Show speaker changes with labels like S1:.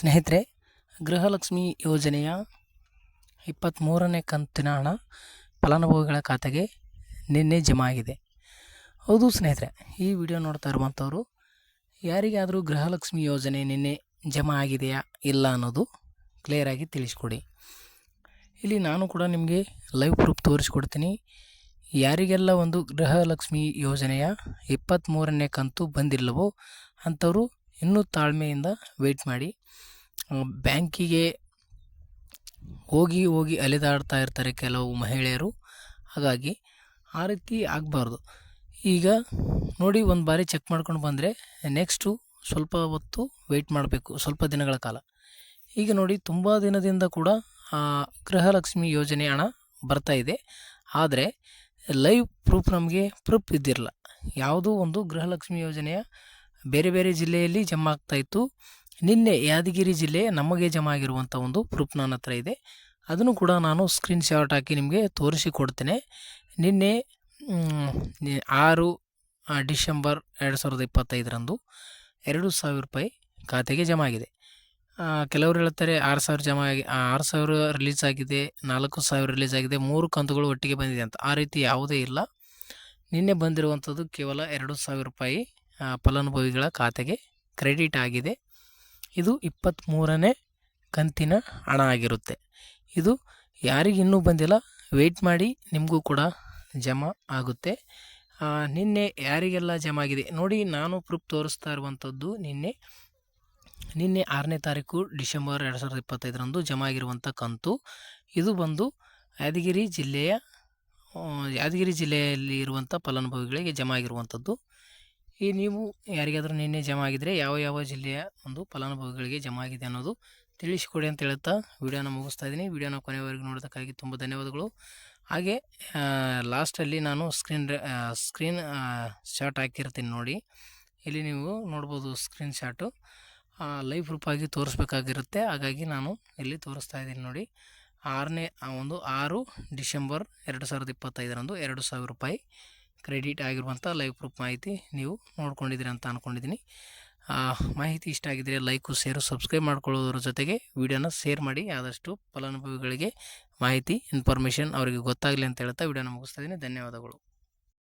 S1: ಸ್ನೇಹಿತರೆ, ಗೃಹಲಕ್ಷ್ಮಿ ಯೋಜನೆಯ ಇಪ್ಪತ್ತ್ಮೂರನೇ ಕಂತಿನ ಹಣ ಫಲಾನುಭವಿಗಳ ಖಾತೆಗೆ ನಿನ್ನೆ ಜಮಾ ಆಗಿದೆ. ಹೌದು ಸ್ನೇಹಿತರೆ, ಈ ವಿಡಿಯೋ ನೋಡ್ತಾ ಇರುವಂಥವ್ರು, ಯಾರಿಗಾದರೂ ಗೃಹಲಕ್ಷ್ಮಿ ಯೋಜನೆ ನಿನ್ನೆ ಜಮಾ ಆಗಿದೆಯಾ ಇಲ್ಲ ಅನ್ನೋದು ಕ್ಲಿಯರಾಗಿ ತಿಳಿಸ್ಕೊಡಿ. ಇಲ್ಲಿ ನಾನು ಕೂಡ ನಿಮಗೆ ಲೈವ್ ಪ್ರೂಫ್ ತೋರಿಸ್ಕೊಡ್ತೀನಿ. ಯಾರಿಗೆಲ್ಲ ಒಂದು ಗೃಹಲಕ್ಷ್ಮಿ ಯೋಜನೆಯ ಇಪ್ಪತ್ತ್ಮೂರನೇ ಕಂತು ಬಂದಿಲ್ಲವೋ ಅಂಥವರು ಇನ್ನೂ ತಾಳ್ಮೆಯಿಂದ ವೆಯ್ಟ್ ಮಾಡಿ. ಬ್ಯಾಂಕಿಗೆ ಹೋಗಿ ಹೋಗಿ ಅಲೆದಾಡ್ತಾ ಇರ್ತಾರೆ ಕೆಲವು ಮಹಿಳೆಯರು. ಹಾಗಾಗಿ ಆ ರೀತಿ ಆಗಬಾರ್ದು. ಈಗ ನೋಡಿ ಒಂದು ಬಾರಿ ಚೆಕ್ ಮಾಡ್ಕೊಂಡು ಬಂದರೆ ನೆಕ್ಸ್ಟು ಸ್ವಲ್ಪ ಹೊತ್ತು ವೆಯ್ಟ್ ಮಾಡಬೇಕು, ಸ್ವಲ್ಪ ದಿನಗಳ ಕಾಲ. ಈಗ ನೋಡಿ ತುಂಬ ದಿನದಿಂದ ಕೂಡ ಗೃಹಲಕ್ಷ್ಮಿ ಯೋಜನೆ ಹಣ ಬರ್ತಾ ಇದೆ. ಆದರೆ ಲೈವ್ ಪ್ರೂಫ್ ನಮಗೆ ಪ್ರೂಫ್ ಇದ್ದಿರಲ್ಲ. ಯಾವುದೋ ಒಂದು ಗೃಹಲಕ್ಷ್ಮಿ ಯೋಜನೆಯ ಬೇರೆ ಬೇರೆ ಜಿಲ್ಲೆಯಲ್ಲಿ ಜಮಾ ಆಗ್ತಾ ಇತ್ತು. ನಿನ್ನೆ ಯಾದಗಿರಿ ಜಿಲ್ಲೆ ನಮಗೆ ಜಮಾ ಆಗಿರುವಂಥ ಒಂದು ಪ್ರೂಫ್ ನನ್ನ ಹತ್ರ ಇದೆ. ಅದನ್ನು ಕೂಡ ನಾನು ಸ್ಕ್ರೀನ್ ಶಾಟ್ ಹಾಕಿ ನಿಮಗೆ ತೋರಿಸಿ ಕೊಡ್ತೇನೆ. ನಿನ್ನೆ ಆರು ಡಿಸೆಂಬರ್ ಎರಡು ಸಾವಿರದ ಇಪ್ಪತ್ತೈದರಂದು ಎರಡು ಸಾವಿರ ರೂಪಾಯಿ ಖಾತೆಗೆ ಜಮಾ ಆಗಿದೆ ಕೆಲವರು ಹೇಳ್ತಾರೆ ಆರು ಸಾವಿರ ಜಮಾ ಆಗಿ ಆರು ಸಾವಿರ ರಿಲೀಸ್ ಆಗಿದೆ, ನಾಲ್ಕು ಸಾವಿರ ರಿಲೀಸ್ ಆಗಿದೆ, ಮೂರು ಕಂತುಗಳು ಒಟ್ಟಿಗೆ ಬಂದಿದೆ ಅಂತ. ಆ ರೀತಿ ಯಾವುದೇ ಇಲ್ಲ. ನಿನ್ನೆ ಬಂದಿರುವಂಥದ್ದು ಕೇವಲ ಎರಡು ಸಾವಿರ ರೂಪಾಯಿ ಫಲಾನುಭವಿಗಳ ಖಾತೆಗೆ ಕ್ರೆಡಿಟ್ ಆಗಿದೆ. ಇದು ಇಪ್ಪತ್ತ್ಮೂರನೇ ಕಂತಿನ ಹಣ ಆಗಿರುತ್ತೆ. ಇದು ಯಾರಿಗಿನ್ನೂ ಬಂದಿಲ್ಲ. ವೆಯ್ಟ್ ಮಾಡಿ, ನಿಮಗೂ ಕೂಡ ಜಮಾ ಆಗುತ್ತೆ. ನಿನ್ನೆ ಯಾರಿಗೆಲ್ಲ ಜಮಾ ಆಗಿದೆ? ನೋಡಿ, ನಾನು ಪ್ರೂಫ್ ತೋರಿಸ್ತಾ ಇರುವಂಥದ್ದು ನಿನ್ನೆ ನಿನ್ನೆ ಆರನೇ ತಾರೀಕು ಡಿಸೆಂಬರ್ ಎರಡು ಸಾವಿರದ ಇಪ್ಪತ್ತೈದರಂದು ಜಮಾ ಆಗಿರುವಂಥ ಕಂತು. ಇದು ಬಂದು ಯಾದಗಿರಿ ಜಿಲ್ಲೆಯ ಯಾದಗಿರಿ ಜಿಲ್ಲೆಯಲ್ಲಿ ಇರುವಂಥ ಫಲಾನುಭವಿಗಳಿಗೆ ಜಮಾ ಆಗಿರುವಂಥದ್ದು. ಈ ನೀವು ಯಾರಿಗಾದರೂ ನಿನ್ನೆ ಜಮಾ ಆಗಿದ್ದರೆ ಯಾವ ಯಾವ ಜಿಲ್ಲೆಯ ಒಂದು ಫಲಾನುಭವಿಗಳಿಗೆ ಜಮಾ ಆಗಿದೆ ಅನ್ನೋದು ತಿಳಿಸಿಕೊಡಿ ಅಂತ ಹೇಳುತ್ತಾ ವಿಡಿಯೋನ ಮುಗಿಸ್ತಾ ಇದ್ದೀನಿ. ವಿಡಿಯೋನ ಕೊನೆವರೆಗೂ ನೋಡೋದಕ್ಕಾಗಿ ತುಂಬ ಧನ್ಯವಾದಗಳು. ಹಾಗೆ ಲಾಸ್ಟಲ್ಲಿ ನಾನು ಸ್ಕ್ರೀನ್ ಸ್ಕ್ರೀನ್ ಶಾಟ್ ಹಾಕಿರ್ತೀನಿ ನೋಡಿ. ಇಲ್ಲಿ ನೀವು ನೋಡ್ಬೋದು ಸ್ಕ್ರೀನ್ ಶಾಟು. ಲೈವ್ ರೂಪಾಗಿ ತೋರಿಸ್ಬೇಕಾಗಿರುತ್ತೆ. ಹಾಗಾಗಿ ನಾನು ಇಲ್ಲಿ ತೋರಿಸ್ತಾ ಇದ್ದೀನಿ ನೋಡಿ. ಆರನೇ ಒಂದು ಆರು ಡಿಸೆಂಬರ್ ಎರಡು ಸಾವಿರದ ಇಪ್ಪತ್ತೈದರಂದು ಎರಡು ಸಾವಿರ ರೂಪಾಯಿ. ಕ್ರೆಡಿಟ್ ಆಗಿರುವಂಥ ಲೈವ್ ಪ್ರೂಫ್ ಮಾಹಿತಿ ನೀವು ನೋಡ್ಕೊಂಡಿದ್ದೀರಿ ಅಂತ ಅಂದ್ಕೊಂಡಿದ್ದೀನಿ ಆ, ಮಾಹಿತಿ ಇಷ್ಟ ಆಗಿದ್ದರೆ ಲೈಕು ಶೇರು ಸಬ್ಸ್ಕ್ರೈಬ್ ಮಾಡ್ಕೊಳ್ಳೋದ್ರ ಜೊತೆಗೆ ವಿಡಿಯೋನ ಶೇರ್ ಮಾಡಿ. ಆದಷ್ಟು ಫಲಾನುಭವಿಗಳಿಗೆ ಮಾಹಿತಿ ಇನ್ಫಾರ್ಮೇಷನ್ ಅವರಿಗೆ ಗೊತ್ತಾಗಲಿ ಅಂತ ಹೇಳ್ತಾ ವಿಡಿಯೋನ ಮುಗಿಸ್ತಾ ಇದ್ದೀನಿ. ಧನ್ಯವಾದಗಳು.